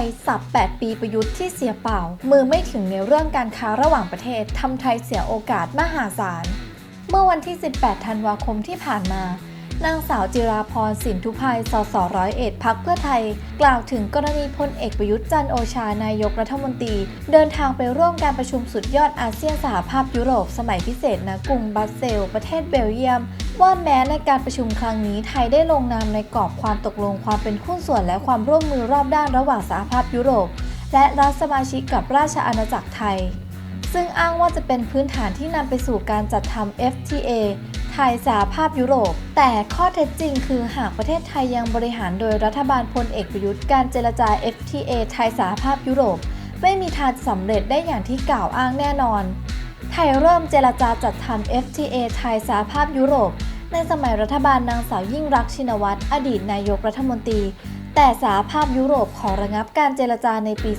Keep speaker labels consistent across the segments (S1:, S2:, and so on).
S1: ยสับ 8 ปีประยุทธ์ที่เสียเปล่า มือไม่ถึงในเรื่องการค้าระหว่างประเทศทำไทยเสียโอกาสมหาศาล เมื่อวันที่ 18 ธันวาคมที่ผ่านมานางสาวจิราพรสินทุพายสสร้อยเอ็ดพักเพื่อไทย กล่าวถึงกรณีพลเอกประยุทธ์จันทร์โอชานายกรัฐมนตรี เดินทางไปร่วมการประชุมสุดยอดอาเซียนสหภาพยุโรป สมัยพิเศษณกรุงบรัสเซลประเทศเบลเยียม ว่าแม้ในการประชุมครั้งนี้ไทยได้ลงนามในกรอบความตกลงความเป็นหุ้นส่วนและความร่วมมือรอบด้านระหว่างสหภาพยุโรป และรัฐสมาชิกกับราชอาณาจักรไทย ซึ่งอ้างว่าจะเป็นพื้นฐานที่นำไปสู่การจัดทำ FTA ไทยสหภาพยุโรป แต่ข้อเท็จจริงคือหากประเทศไทยยังบริหารโดยรัฐบาลพลเอกประยุทธ์การเจรจา FTA ไทยสหภาพยุโรป ไม่มีทางสำเร็จได้อย่างที่กล่าวอ้างแน่นอน ไทยเริ่มเจรจาจัดทำ FTA ไทยสหภาพยุโรป ในสมัยรัฐบาลนางสาวยิ่งรักชินวัตรอดีตนายกรัฐมนตรี แต่สหภาพยุโรปขอระงับการเจรจาในปี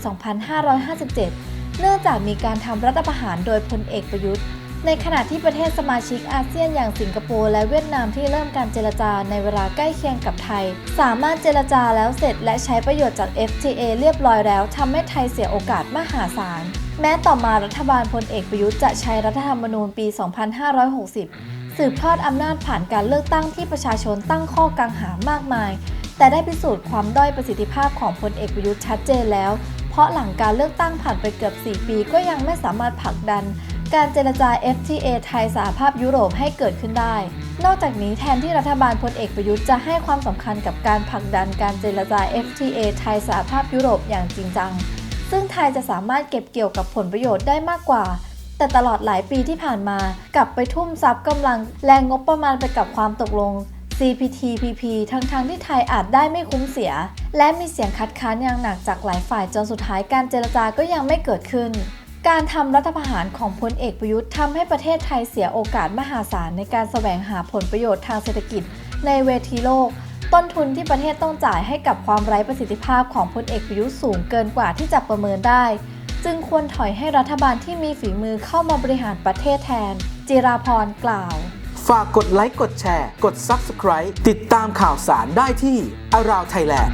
S1: 2557 เนื่องจากมีการทำรัฐประหารโดยพลเอกประยุทธ์ ในขณะที่ประเทศสมาชิกอาเซียนอย่างสิงคโปร์และเวียดนามที่เริ่มการเจรจาในเวลาใกล้เคียงกับไทย สามารถเจรจาแล้วเสร็จและใช้ประโยชน์จาก FTA เรียบร้อยแล้วทำให้ไทยเสียโอกาสมหาศาลแม้ต่อมารัฐบาลพลเอกประยุทธ์จะใช้รัฐธรรมนูญปี 2560 สืบทอดอำนาจผ่านการเลือกตั้งที่ประชาชนตั้งข้อกังหามากมาย แต่ได้พิสูจน์ความด้อยประสิทธิภาพของพลเอกประยุทธ์ชัดเจนแล้ว เพราะหลังการเลือกตั้งผ่านไปเกือบ 4 ปีก็ยังไม่สามารถผลักดัน การเจรจา FTA ไทยสหภาพยุโรปให้เกิดขึ้นได้ นอกจากนี้แทนที่รัฐบาลพลเอกประยุทธ์จะให้ความสำคัญกับการผลักดันการเจรจา FTA ไทยสหภาพยุโรปอย่างจริงจัง ซึ่งไทยจะสามารถเก็บเกี่ยวกับผลประโยชน์ได้มากกว่า แต่ตลอดหลายปีที่ผ่านมากลับไปทุ่มทรัพย์กำลังแรงงบประมาณไปกับความตกลง CPTPP ทั้งๆทที่ไทยอาจได้ไม่คุ้มเสีย และมีเสียงคัดค้านอย่างหนักจากหลายฝ่ายจนสุดท้ายการเจรจาก็ยังไม่เกิดขึ้น การทำรัฐประหารของพลเอกประยุทธ์ทำให้ประเทศไทยเสียโอกาสมหาศาลในการแสวงหาผลประโยชน์ทางเศรษฐกิจ ในเวทีโลก ต้นทุนที่ประเทศต้องจ่ายให้กับความไร้ประสิทธิภาพของพลเอกประยุทธ์สูงเกินกว่าที่จะประเมินได้ จึงควรถอยให้รัฐบาลที่มีฝีมือเข้ามาบริหารประเทศแทน จิราพรกล่าว
S2: ฝากกดไลค์กดแชร์ กด Subscribe ติดตามข่าวสารได้ที่ Around Thailand